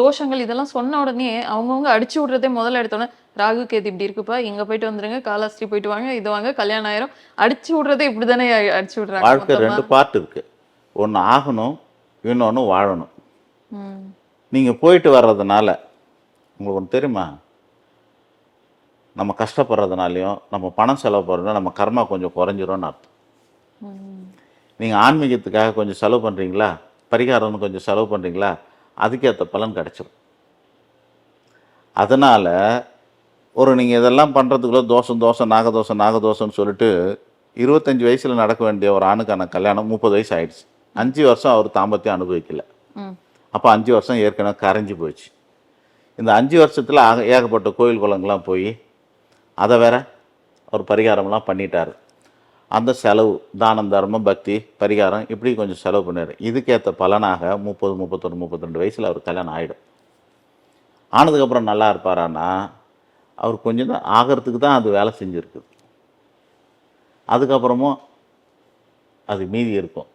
தோஷங்கள் இதெல்லாம் சொன்ன உடனே அவங்கவுங்க அடிச்சு விடுறதே முதல்ல எடுத்தோன்னே ராகு கேது இப்படி இருக்குப்பா இங்க போயிட்டு வந்துருங்க காலாஸ்திரி போயிட்டு வாங்க இது வாங்க கல்யாணம் ஆயிரும். அடிச்சு விடுறதே இப்படிதானே அடிச்சு விடுறாங்க வாழ்க்கை. ரெண்டு பார்ட் இருக்கு. ஒன்று ஆகணும் இன்னொன்று வாழணும். ம். நீங்கள் போயிட்டு வர்றதுனால உங்களுக்கு ஒன்று தெரியுமா? நம்ம கஷ்டப்படுறதுனாலையும் நம்ம பணம் செலவு பண்ணுறதுனால நம்ம கர்மா கொஞ்சம் குறைஞ்சிரும்னு அர்த்தம். நீங்கள் ஆன்மீகத்துக்காக கொஞ்சம் செலவு பண்ணுறீங்களா பரிகாரம்னு கொஞ்சம் செலவு பண்ணுறீங்களா அதுக்கேற்ற பலன் கிடைச்சிரும். அதனால் ஒரு நீங்கள் இதெல்லாம் பண்ணுறதுக்குள்ள தோஷம் தோஷம் நாகதோஷம் நாகதோஷம்னு சொல்லிட்டு இருபத்தஞ்சி வயசில் நடக்க வேண்டிய ஒரு ஆணுக்கான கல்யாணம் முப்பது வயசு ஆயிடுச்சு. அஞ்சு வருஷம் அவர் தாம்பத்தியம் அனுபவிக்கல. அப்போ அஞ்சு வருஷம் ஏற்கனவே கரைஞ்சி போச்சு. இந்த அஞ்சு வருஷத்தில் ஆக ஏகப்பட்ட கோயில் குளங்கள்லாம் போய் அதை வேற அவர் பரிகாரம்லாம் பண்ணிட்டாரு. அந்த செலவு தானம் தர்மம் பக்தி பரிகாரம் இப்படி கொஞ்சம் செலவு பண்ணார் இதுக்கேற்ற பலனாக முப்பது முப்பத்தொன்று முப்பத்திரெண்டு வயசில் அவர் கல்யாணம் ஆகிடும் ஆனதுக்கப்புறம் நல்லா இருப்பாரான்னா அவர் கொஞ்சம் தான் ஆகிறதுக்கு தான் அது வேலை செஞ்சுருக்குது. அதுக்கப்புறமும் அது மீதி இருக்கும்.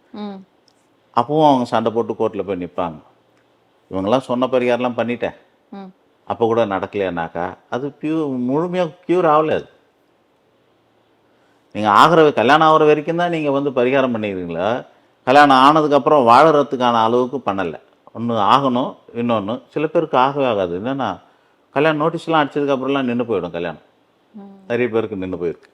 அப்பவும் அவங்க சண்டை போட்டு கோர்ட்டில் போய் நிற்பாங்க இவங்கெல்லாம் சொன்ன பரிகாரம்லாம் பண்ணிட்டேன். அப்போ கூட நடக்கலையானாக்கா அது பியூ முழுமையாக க்யூர் ஆகல அது. நீங்கள் ஆகிற கல்யாணம் ஆகிற வரைக்கும் தான் நீங்கள் வந்து பரிகாரம் பண்ணிக்கிறீங்களா? கல்யாணம் ஆனதுக்கப்புறம் வாழறதுக்கான அளவுக்கு பண்ணலை. ஒன்று ஆகணும் இன்னொன்று சில பேருக்கு ஆகவே ஆகாது. என்னென்னா கல்யாணம் நோட்டீஸ்லாம் அடிச்சதுக்கப்புறம்லாம் நின்று போயிடும் கல்யாணம். நிறைய பேருக்கு நின்று போயிருக்கு.